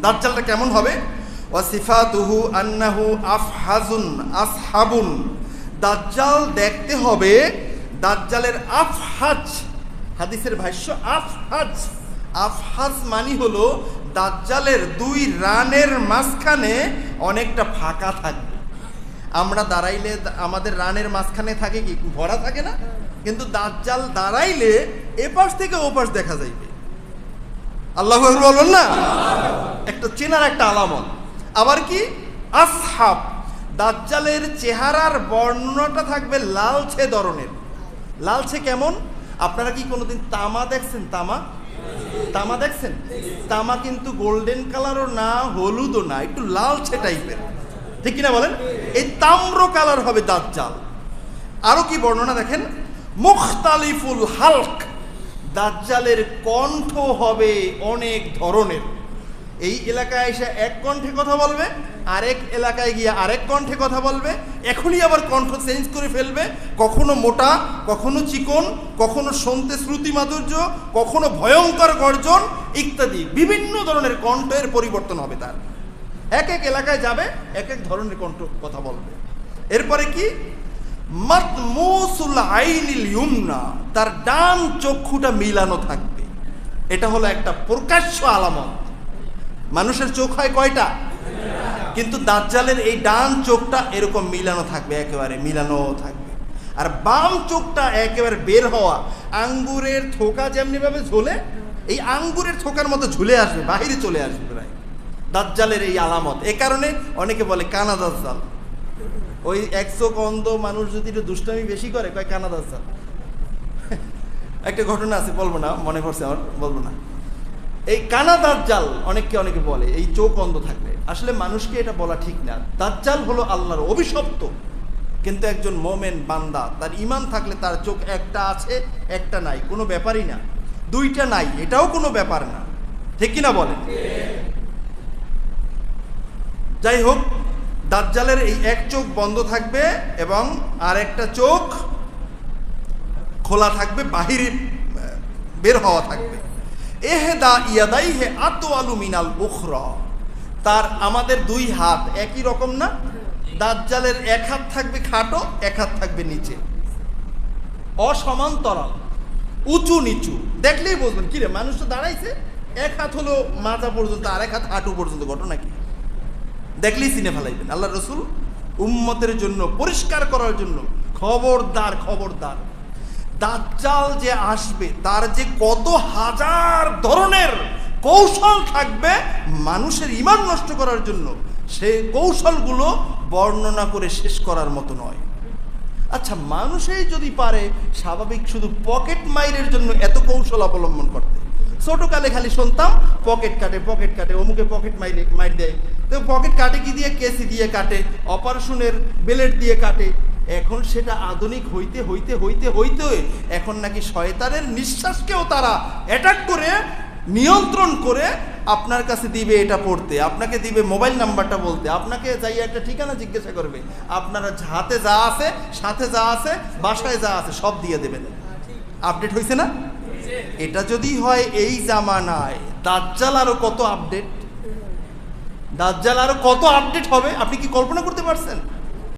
দাজ্জালটা কেমন হবে? ওয়াসিফাতুহু আন্নাহু আফহাজুন, আসহাবুন। দাজ্জাল দেখতে হবে দাজ্জালের আফহাজ। হাদিসের ভাষ্য আফহাজ। আফহাজ মানি হলো দাজ্জালের দুই রানের মাঝখানে অনেকটা ফাঁকা থাকবে। আমরা দাঁড়াইলে আমাদের রানের মাঝখানে থাকে কি? ভরা থাকে না? কিন্তু দাজ্জাল দাঁড়াইলে এপাশ থেকে ওপাশ দেখা যাইবে। আল্লাহ বলবেন না? একটা চেনার একটা আলামত। আবার কি? আসহাব, দাজ্জালের চেহারার বর্ণনাটা থাকবে লালছে ধরনের। লালছে কেমন? আপনারা কি কোনোদিন তামা দেখছেন? তামা? তামা দেখছেন? তামা কিন্তু গোল্ডেন কালারও না, হলুদও না, একটু লালছে টাইপের। ঠিক কিনা বলেন? এই তাম্র কালার হবে দাজ্জাল। আরও কি বর্ণনা দেখেন? মুখতালিফুল হালক, দাজ্জালের কণ্ঠ হবে অনেক ধরনের। এই এলাকায় এসে এক কণ্ঠে কথা বলবে, আরেক এলাকায় গিয়ে আরেক কণ্ঠে কথা বলবে, এখনই আবার কণ্ঠ চেঞ্জ করে ফেলবে। কখনো মোটা, কখনো চিকন, কখনো শুনতে শ্রুতি মাধুর্য, কখনো ভয়ঙ্কর গর্জন ইত্যাদি বিভিন্ন ধরনের কণ্ঠের পরিবর্তন হবে তার। এক এক এলাকায় যাবে, এক এক ধরনের কণ্ঠ কথা বলবে। এরপরে কি? মাতমুসুল তার ডান চক্ষুটা মিলানো থাকবে। এটা হলো একটা প্রকাশ্য আলামত। মানুষের চোখ হয় কয়টা? কিন্তু দাজ্জালের এই ডান চোখটা এরকম মিলানো থাকবে, একেবারে মিলানো থাকবে। আর বাম চোখটা একেবারে বের হওয়া, আঙ্গুরের থোকা যেমনি ভাবে ঝোলে, এই আঙ্গুরের থোকার মতো ঝুলে আসবে, বাহিরে চলে আসবে প্রায়। দাজ্জালের এই আলামত। এ কারণে অনেকে বলে, কানা দাজ্জাল। ওই একশো কন্দ মানুষ যদি একটু দুষ্টামি বেশি করে, কয় কানা দাজ্জাল? একটা ঘটনা আছে, বলব না, মনে পড়ছে আমার, বলব না। এই কানা দাজ্জাল অনেককে অনেকে বলে, এই চোখ অন্ধ থাকলে। আসলে মানুষকে এটা বলা ঠিক না। দাজ্জাল হলো আল্লাহর অভিশপ্ত। কিন্তু একজন মোমেন বান্দা, তার ইমান থাকলে তার চোখ একটা আছে, একটা নাই, কোনো ব্যাপারই না। দুইটা নাই, এটাও কোনো ব্যাপার না। ঠিক কিনা বলেন? যাই হোক, দাজ্জালের এই এক চোখ বন্ধ থাকবে এবং আর একটা চোখ খোলা থাকবে, বাহিরে বের হওয়া থাকবে। এহেদা ইয়াদাই হে আতো আলু মিনাল উখরা। তার আমাদের দুই হাত একই রকম না? দাজ্জালের এক হাত থাকবে খাটো, এক হাত থাকবে নিচে। অসমান্তরাল, উঁচু নিচু। দেখলেই বুঝবেন, কি রে, মানুষ তো দাঁড়াইছে। এক হাত হলো মাজা পর্যন্ত আর এক হাত হাঁটু পর্যন্ত ঘটনা কি দেখলেই চিনে ফেলাইবেন। আল্লাহ রসুল উম্মতের জন্য, পরিষ্কার করার জন্য, খবরদার খবরদার। দাজ্জাল যে আসবে, তার যে কত হাজার ধরনের কৌশল থাকবে মানুষের ইমান নষ্ট করার জন্য, সে কৌশলগুলো বর্ণনা করে শেষ করার মতো নয়। আচ্ছা মানুষই যদি পারে স্বাভাবিক শুধু পকেট মাইরের জন্য এত কৌশল অবলম্বন করতে। ছোটকালে খালি শুনতাম, পকেট কাটে পকেট কাটে, অমুকে পকেট মাইরে মাইর দেয়। তো পকেট কাটে কি দিয়ে? কেসি দিয়ে কাটে, অপারেশনের বেলেট দিয়ে কাটে এখন সেটা আধুনিক হইতে হইতে হইতে হইতে এখন নাকি শয়তানের নিঃশ্বাসকেও তারা অ্যাটাক করে, নিয়ন্ত্রণ করে আপনার কাছে দিবে এটা পড়তে, আপনাকে দিবে মোবাইল নাম্বারটা বলতে, আপনাকে যাই একটা ঠিকানা জিজ্ঞাসা করবে, আপনারা হাতে যা আছে, সাথে যা আছে, বাসায় যা আছে, সব দিয়ে দেবেন। আপডেট হয়েছে না? এটা যদি হয় এই জামানায়, দাজ্জাল আরও কত আপডেট দাজ্জাল আরও কত আপডেট হবে? আপনি কি কল্পনা করতে পারছেন?